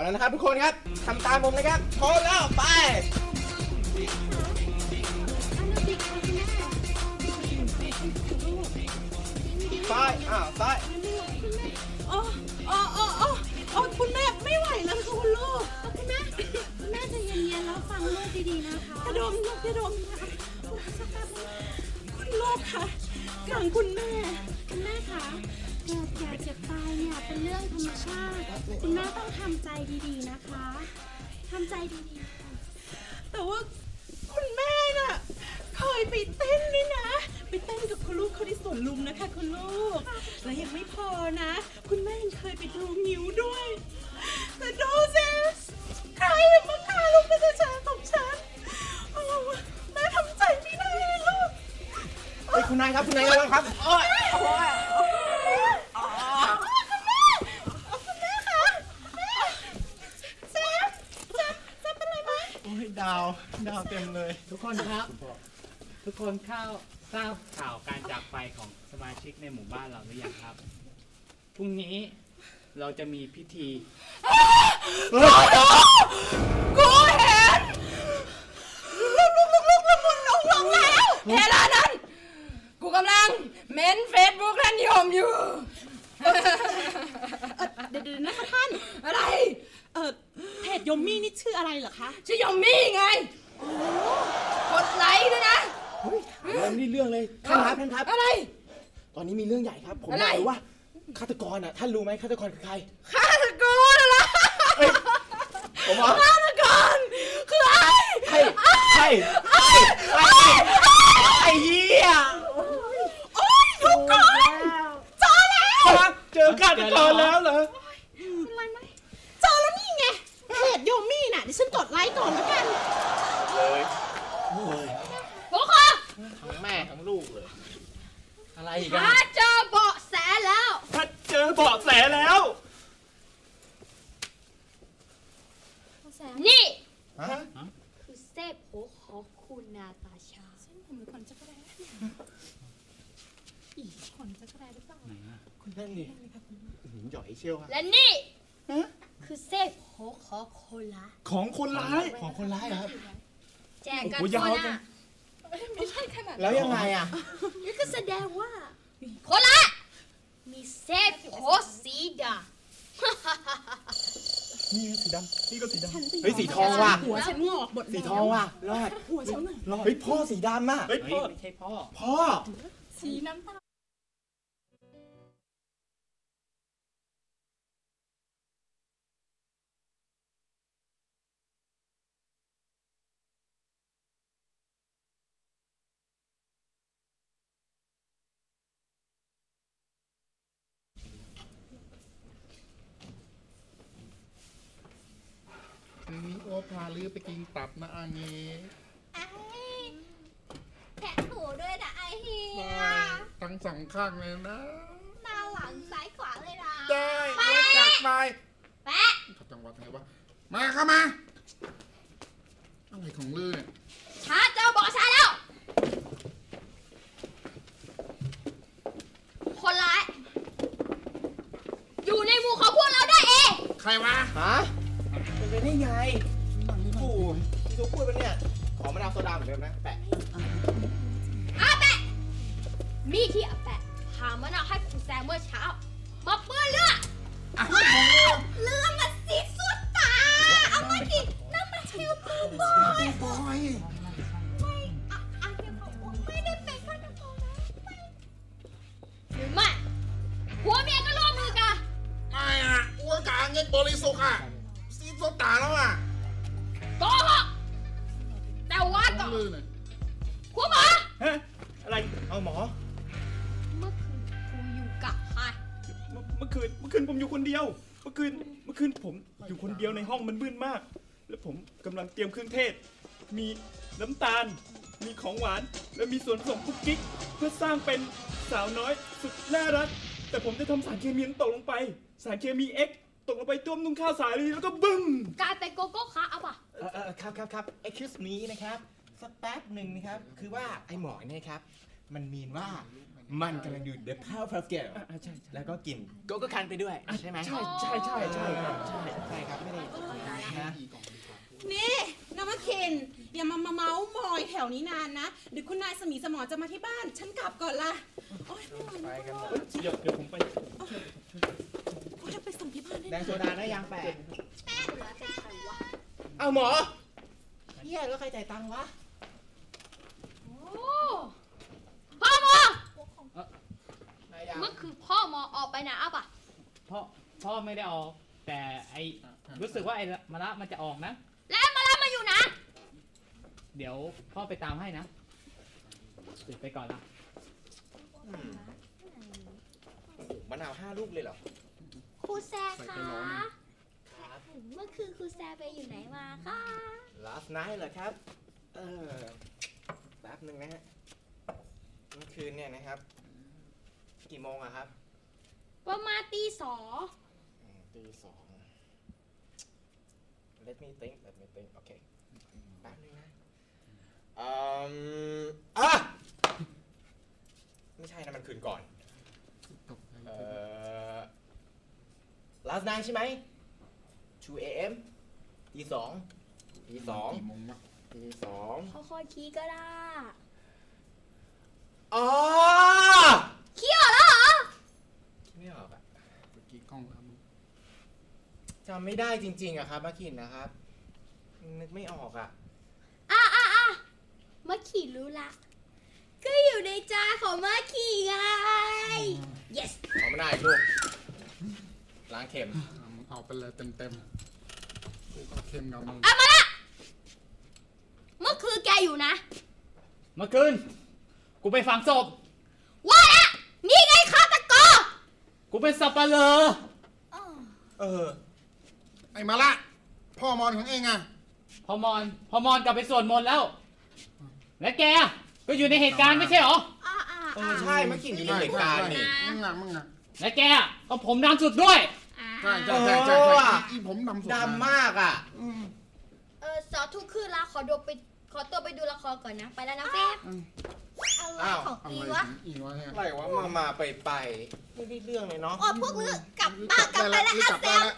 เอาแล้วนะครับทุกคนครับทำตามผมนะครับพร้อมแล้วไปซ้ายอ้าวซ้ายอ๋ออ๋ออ๋ออ๋ออ๋อคุณแม่ไม่ไหวแล้วค่ะคุณลูกคุณแม่คุณแม่ใจะเย็นๆแล้วฟังลูกดีๆนะคะกระดมลูกกระดมค่ะคุณลูกค่ะกลางคุณแม่ คุณแม่คะ กิดแก่เจ็บตายเนี่ยเป็นเรื่องธรรมชาติคุณแม่ต้องทำใจดีๆนะคะทำใจดีๆค่ะแต่ว่าคุณแม่น่ะเคยไปเต้นนี่นะ ไปเต้นกับคุณลูกเขาที่สวนลุมนะคะคุณลูก และยังไม่พอนะ คุณแม่ยังเคยไปดูงิ้วด้วยแต่ดูสิใครมาฆ่าลูกประชาของฉันโอ้แม่ทำใจไม่ได้เลยลูกเฮ้ยคุณนายครับคุณนายระวังครับโอ้ยโอ้ย แซมแซมแซมเป็นไรไหม โอ้ยดาว ดาวเต็มเลย ทุกคนครับ ทุกคนเข้าทราบข่าวการจากไปของสมาชิกในหมู่บ้านเราหรือยังครับ พรุ่งนี้เราจะมีพิธี กูเห็นลูกลูกลูกลูกละมุนลงลงแล้วเวลานั้น กูกำลังเม้นเฟซบุ๊กท่านยมอยู่ เดี๋ยวๆนะคะท่าน อะไร เออเพจยมมี่นี่ชื่ออะไรเหรอคะ ชื่อยมมี่ไง กดไลค์ด้วยนะ เฮ้ยเริ่มนี่เรื่องเลยท่านครับท่านครับ อะไร ตอนนี้มีเรื่องใหญ่ครับ ผมอะไรอยากรู้ว่าฆาตกรอะท่านรู้ไหมฆาตกรคือใคร ฆาตกรเหรอเฮ้ยผมว่าฆาตกรคือไอ้ใช่ใช่ใช่ไอ้ไอ้เหี้ยโอ้ยทุกคนเจอแล้ว เจอฆาตกรแล้วเหรอเป็นไรไหมเจอแล้วนี่ไงเพจยมมี่น่ะดิฉันกดไลค์ก่อนแล้วกัน เลยโอ้ยพวกเขาทั้งแม่ทั้งลูกเลย อะไรอีกถ้าอะเจอเบาะแสแล้ว ถ้าเจอเบาะแสแล้ว นี่ฮะคือเซฟโผของคุณนาตาชาผมเป็นคนจักรแร้อีกคนจักรแร้หรือเปล่าไหนอะคุณนั่นดิหืมหย่อยเชียวอะและนี่ฮะคือเซฟโผของโคลาของคนร้ายของคนร้ายเหรอครับ แจกกันโอ้โหยาวคนจัอะงไม่ใช่ขนาดแล้วยังไงอะนี่ก็แสดงว่าโคลามีเซฟโผสีดา นี่สีดำนี่ก็สีดำฉันไปเฮ้ยสีทองว่ะ หัวฉันงอกหมดแล้วสีทองว่ะ รอด หัวฉันน่ะรอด เฮ้ยพ่อสีดำอะเฮ้ยไม่ใช่พ่อ พ่อ สีน้ำตาล พาลือไปกินตับนะอันนี้ไอ้แทะหูด้วยนะไอเฮียได้ทั้งสองข้างเลยนะ หน้าหลังซ้ายขวาเลยนะได้โอ๊ตจัดไปแปะขัดจังหวัดไงวะมาเข้ามา อะไรของลือเนี่ยถ้าเจอเบาะแสแล้ว คนร้าย อยู่ในหมู่ของพวกเราได้เอง ใครวะ ฮะเป็นไปได้ไง โอ้ยที่เขาพูดไปเนี่ย ขอมะนาวโซดาเหมือนเดิมนะ แปะ อาแปะ มีที่อาแปะหามะนาวให้คุณแซมเมื่อเช้า มาเปื้อนเลือดเลือดมันสีสุดตา เอามาดิน้ำมันเชลปูบอย บอยไม่อะอะเดี๋ยวเขาไม่ได้เป็นฆาตกรนะไม่หรือไม่ผัวเมียก็ร่วมมือกัน ไม่อะอ้วนกาเงินบริสุทธิ์อะซีโซตาแล้วอะ ว่าขก่อองนลือเนี่ยคุณหมอฮะอะไรเอาหมอ เมื่อคืนกูอยู่กับใครเมื่อเมื่อคืนเมื่อคืนผมอยู่คนเดียว เมื่อคืนเมื่อคืนผมอยู่คนเดียวในห้องมันมืดมาก แล้วผมกำลังเตรียมเครื่องเทศ มีน้ำตาล มีของหวาน และมีส่วนผสมกุ๊กกิ๊กเพื่อสร้างเป็นสาวน้อยสุดน่ารัก แต่ผมจะทำสารเคมีนั้นตกลงไป สารเคมี X ตกลงไปต้วมนุ่งข้าวสาลีแล้วก็บึ้ม กลายเป็นโกโก้คาเอาป่ะ เออเออครับครับครับ excuse me นะครับ สักแป๊บหนึ่งนะครับ คือว่าไอ้หมอเนี่ยครับ มันมีนว่ามันกำลังดู The Powerpuff Girls อะใช่ใช่แล้วก็กินโกโก้คันไปด้วย ใช่ไหมใช่ใช่ใช่ใช่ครับใช่ใช่ครับไม่ได้นะนี่น้ำมาเคนอย่ามามาเมาส์มอยแถวนี้นานนะเดี๋ยวคุณนายสมีสมอจะมาที่บ้าน ฉันกลับก่อนละโอ๊ยไม่ไหวไปแล้วกันหมดเดี๋ยวเดี๋ยวผมไปโอ๊ยจะไปส่งที่บ้านได้แดงโซดาได้ยังแปะแป้งเหรอเป็นใครวะเอาหมอเฮียแล้วใครจ่ายตังค์วะ โอ้พ่อหมอ นายยัง เมื่อคือพ่อหมอออกไปไหนอะปะพ่อพ่อไม่ได้ออก แต่ไอรู้สึกว่าไอ้มะระมันจะออกนะ แล้วมาแล้วมาอยู่นะ เดี๋ยวพ่อไปตามให้นะปิดไปก่อนละอืมโอ้โหมะนาวห้าลูกเลยเหรอครูแซคะเมื่อคืนครูแซไปอยู่ไหนมาคะ last night เหรอครับ เออแป๊บหนึ่งนะฮะ เมื่อคืนเนี่ยนะครับ กี่โมงอะครับ ประมาณตีสองอืมตีสอง let me think let me think โอเคแป๊บนึงนะอืมอะไม่ใช่นะมันคืนก่อนเอ่อ last night ใช่ไหม 2 a.m. ตีสองตีสองกี่โมงวะตีสองค่อยๆคีก็ได้อ๋อ คีออกแล้วเหรอ คิดไม่ออกอะ เมื่อกี้กล้องครับ จำไม่ได้จริง ๆอะครับมาคินนะครับ นึกไม่ออกอะอะอะอะมะขี่รู้ละ ก็อยู่ในใจของมะขี่ไง yes เอาไม่ได้ลูกล้างเข็มอะมึงเอาไปเลยเต็มเต็มๆกูก็เค็มกับมึงอะมาละเมื่อคืนแกอยู่นะ เมื่อคืน กูไปฝังศพ ว่าละนี่ไงฆาตกรกูเป็นสับปะเลอ เออ ไอ้มาละ พ่อมอนของเองอะพอมอนพอมอนกลับไปสวดมนต์แล้ว และแกก็อยู่ในเหตุการณ์ไม่ใช่เหรอ อ่าอ่าเออใช่มาคินอยู่ในเหตุการณ์นี่ มึงอะมึงอะและแกก็ผมดำสุดด้วยใช่ใช่ใช่ใช่เออใช่ว่ะอีผมดำสุดดำมากอะอืมเออสอทุกคืนละขอดูไปขอตัวไปดูละครก่อนนะ ไปแล้วนะแป๊บอืมอะไรอ้าว ของอะไรอีขวะองอีวะเนี่ย อะไรวะมามาไปไปไม่ได้เรื่องเลยเนาะอ๋อพวกมึงกลับบ้านกลับไปแล้วรีบอะกลับเซได้ลแล้ว